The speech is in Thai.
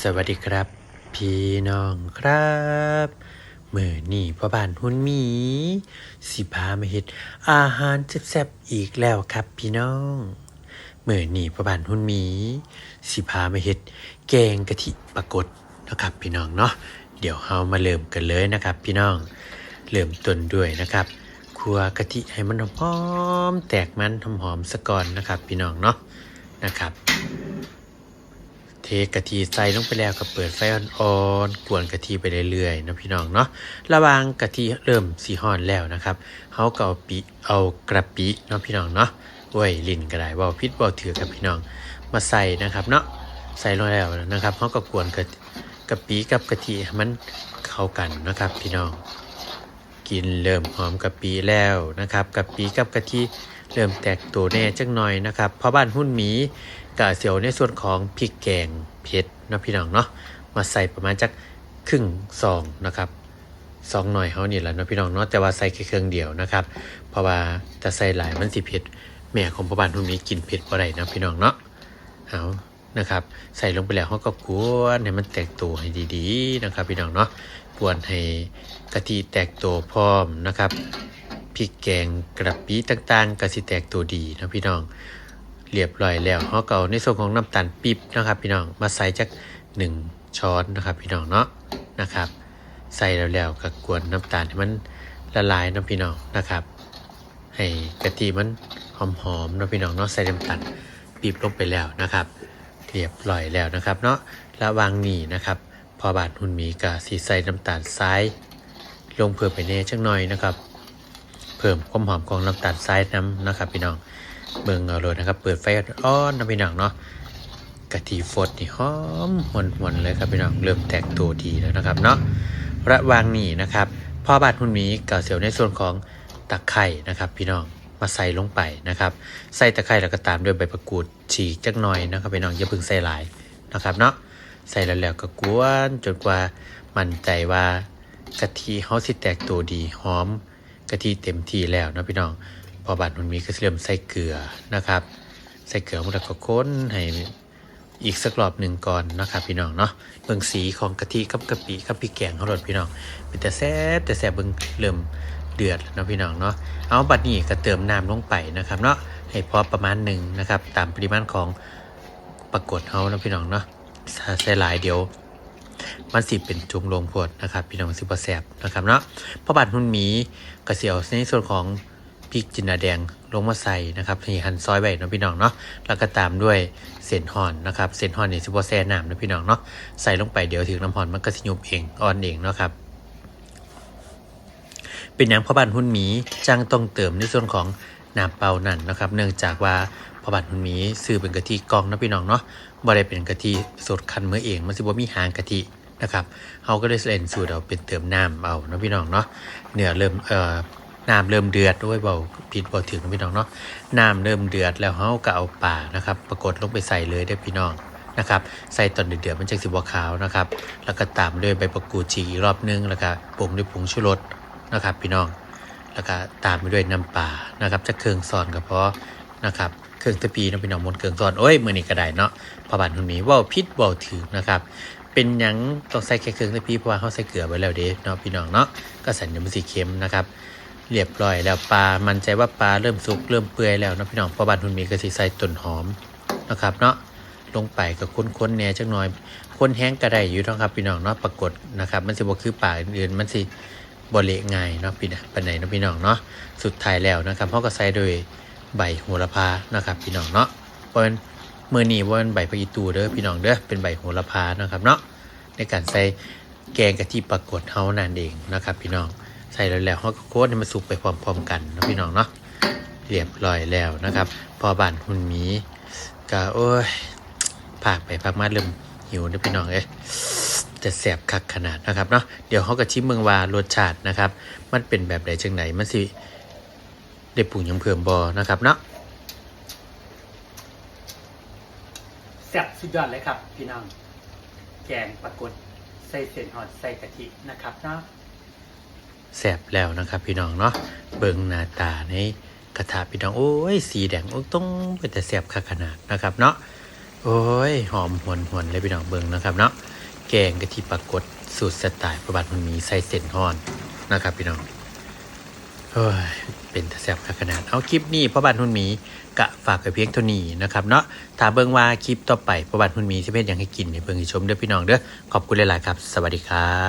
สวัสดีครับ พี่น้องครับเมื่อนี่พ่อบ้านหุ่นหมี สิพามาเฮ็ดอาหารแซ่บๆอีกแล้วครับพี่น้องเมื่อนี่พ่อบ้านหุ่นหมี สิพามาเฮ็ดแกงกะทิปรากฏนะครับ พี่น้องเนาะเดี๋ยวเฮามาเริ่มกันเลยนะครับ พี่น้องเริ่มต้นด้วยนะครับคั่วกะทิให้มันหอมแตกมันหอมๆสะก่อนนะครับ พี่น้องเนาะนะครับ เทกะทิใส่ลงไปแล้วก็เปิดไฟอ่อนๆกวนกะทิไปเรื่อยๆนะพี่น้องเนาะระวางกะทิเริ่มสีห่อนแล้วนะครับเขาก็เอาปิเอากระปิเนาะพี่น้องเนาะโอ้ยลิ้นก็ได้เบาพิษเบาถือกับพี่น้องมาใส่นะครับเนาะใส่ลงแล้วนะครับเขาก็กวนกะกะปิกับกะทิมันเข้ากันนะครับ พี่น้อง กินเริ่มหอมกะปิแล้วนะครับกะปิกับกะทิเริ่มแตกตัวแน่จังหน่อยนะครับเพราะบ้านหุ้นหมี กะเสียวในส่วนของพริกแกงเผ็ดนะพี่น้องเนาะมาใส่ประมาณจักครึ่งซองนะครับซองหน่อยเขานี่แหละนะพี่น้องเนาะแต่ว่าใส่แค่เครื่องเดียวนะครับ เพราะว่าจะใส่หลายมันสิเผ็ดแม่ของพ่อบ้านหุ้นหมีกินเผ็ดบ่ได้นะพี่น้องเนาะเอานะครับ ใส่ลงไปแล้วเขาก็กวนให้มันแตกตัวให้ดีๆนะครับ พี่น้องเนาะกวนให้กะทิแตกตัวพร้อมนะครับพริกแกงกระปิต่างๆกะสิแตกตัวดีนะพี่น้อง เรียบร้อยแล้วเขาก็เอาในส่วนของน้ำตาลปี๊บนะครับพี่น้องมาใส่จักหนึ่งช้อนนะครับพี่น้องเนาะนะครับ ใส่แล้วแล้วก็กวนน้ำตาลให้มันละลายนะพี่น้องนะครับ ให้กะทิมันหอมๆนะพี่น้องเนาะใส่น้ำตาลปี๊บลงไปแล้วนะครับเรียบร้อยแล้วนะครับเนาะระวางนี่นะครับพอบาดหุ่นหมีกะสีใส่น้ำตาลทราย ลงเพิ่มไปเน่จังหน่อยนะครับ เพิ่มความหอมของน้ำตาลทรายน้ำนะครับพี่น้อง เบิ่งเอาเลยนะครับ เปิดไฟอ่อนๆนะพี่น้องเนาะกะทิฟดนี่หอมหวนๆเลยครับพี่น้องเริ่มแตกตัวดีแล้วนะครับเนาะระวางนี่นะครับพ่อบาดหุ่นหมีกะเสียวในส่วนของตะไคร่นะครับ พี่น้องมาใส่ลงไปนะครับ ใส่ตะไคร่แล้วก็ตามด้วยใบมะกูดฉีกจักหน่อยนะครับพี่น้องอย่าเพิ่งใส่หลายนะครับเนาะใส่แล้วแล้วก็กวนจนกว่ามั่นใจว่ากะทิเฮาสิแตกตัวดีหอมกะทิเต็มที่แล้วนะพี่น้อง พอบาดมันมีก็เริ่มใส่เกลือนะครับ ใส่เกลือมันก็ค้นให้อีกสักรอบหนึ่งก่อนนะครับพี่น้องเนาะเบิ่งสีของกะทิกับกะปิกับพริกแกงเขาหลดพี่น้องเป็นแต่แซ่บแต่แซ่บเบิ่งเริ่มเดือดนะพี่น้องเนาะเอาบัดนี้ก็เติมน้ำลงไปนะครับเนาะให้พอประมาณหนึ่งนะครับ ตามปริมาณของปรากฏเฮานะพี่น้องเนาะถ้าใส่หลายเดี๋ยวมันสิเป็นจุงลงโพดนะครับ พี่น้องสิบแสบนะครับเนาะพอบาดหุ่นหมีกระเสียวในส่วนของ ริกจินดาแดงลงมาใส่นะครับนี่หั่นซอยไว้เนาะพี่น้องเนาะแล้วก็ตามด้วยเศษห่อนนะครับเศษห่อนนี่สิบแซ่น้ำนะพี่น้องเนาะใส่ลงไปเดี๋ยวถึงน้ำห่อนมันก็สิยุบเองอ่อนเองเนาะครับเป็นอย่างพ่อบ้านหุ่นหมีจังต้องเติมในส่วนของน้ำเปล่านั่นนะครับ เนื่องจากว่าพ่อบ้านหุ่นหมีซื้อเป็นกะทิกองนะพี่น้องเนาะบ่ได้เป็นกะทิสดคันเมื่อเองมันสิบ่มีหางกะทินะครับเขาก็เลยเล่นสูตรเอาเป็นเติมน้ำเอานะพี่น้องเนาะเนื้อเริ่มเอ่อ น้ำเริ่มเดือดด้วยเบาผิดเบาถึงพี่น้องเนาะน้ำเริ่มเดือดแล้วเขาก็เอาป่านะครับ ปรากฏลงไปใส่เลยได้พี่น้องนะครับใส่ตอนเดือดๆมันจะสีบัวขาวนะครับ แล้วก็ตามด้วยใบมะกูฉีอีกรอบนึงแล้วก็ปรุงด้วยผงชูรสนะครับ พี่น้อง แล้วก็ตามไปด้วยน้ำปลานะครับจะเครื่องซอนก็เพาะนะครับเครื่องตะปีเนาะพี่น้องมนเครื่องซอนโอ้ยมือนี้ก็ได้เนาะพอบานคุณมีเว่าพิษเว่าถือนะครับเป็นยังต้องใส่แค่เครื่องตะปีเพราะว่าเขาใส่เกลือไว้แล้วเด้เนาะพี่น้องเนาะก็ใส่น้ำมันสีเค็มนะครับ เรียบร้อยแล้วปลา มันใจว่าปลาเริ่มสุกเริ่มเปื่อยแล้วนะพี่น้องพอบานคุณมีก็สิใส่ต้นหอมนะครับเนาะลงไปกับค้นๆแหน่จักหน่อยคนแห้งกระไดอยู่นะครับพี่น้องเนาะปรากฏนะครับ มันสิบ่คือปลาอื่นๆมันสิบริเง่ายเนาะพี่นะปันไหนเนาะพี่น้องเนาะสุดท้ายแล้วนะครับเขาก็ใส่โดยใบโหระพานะครับพี่น้องเนาะเพราะฉะนั้นมือนี้ว่าเป็นใบพะอีตูเด้อพี่น้องเด้อเป็นใบโหระพานะครับเนาะในการใส่แกงกะทิปรากฏเฮานั่นเองนะครับพี่น้อง ใส่แล้วแล้วเขาก็โคตรมันสุกไปพร้อมๆกันนะพี่น้องเนาะเรียบร้อยแล้วนะครับ พอบานหุ่นหมีก็โอ้ยผากไปพักมาเริ่มหิวเด้อพี่น้องเอ้ยจะแสบคักขนาดนะครับเนาะเดี๋ยวเขากับชิมเมืองวารสชาตินะครับ มันเป็นแบบใดจังไหนมันสิได้ปรุงยังเพิ่มบอนะครับเนาะแซ่บสุดยอดเลยครับ พี่น้อง แกงปรากฏใส่เส้นหอดใส่กะทินะครับเนาะ แสบแล้วนะครับ พี่น้องเนาะเบิ่งหน้าตาในกระทะพี่น้องโอ้ยสีแดงโอ้ต้องเป็นแต่แสบคักขนาดนะครับเนาะโอ้ยหอมหวนหวนเลยพี่น้องเบิ่งนะครับเนาะแกงกะทิปรากฏสูตรสไตล์ประบาทมันมีใส่เส้นห่อนนะครับ พี่น้องเฮ้ยเป็นตะแซบขนาดเอาคลิปนี้พ่อบ้านหุ่นหมีกะฝากกับเพียงเท่านี้นะครับเนาะถ้าเบิ่งว่าคลิปต่อไปพ่อบ้านหุ่นหมีสิเป็นอย่างให้กินในเบิ่งให้ชมเด้อพี่น้องเด้อขอบคุณหลายๆครับ สวัสดีครับ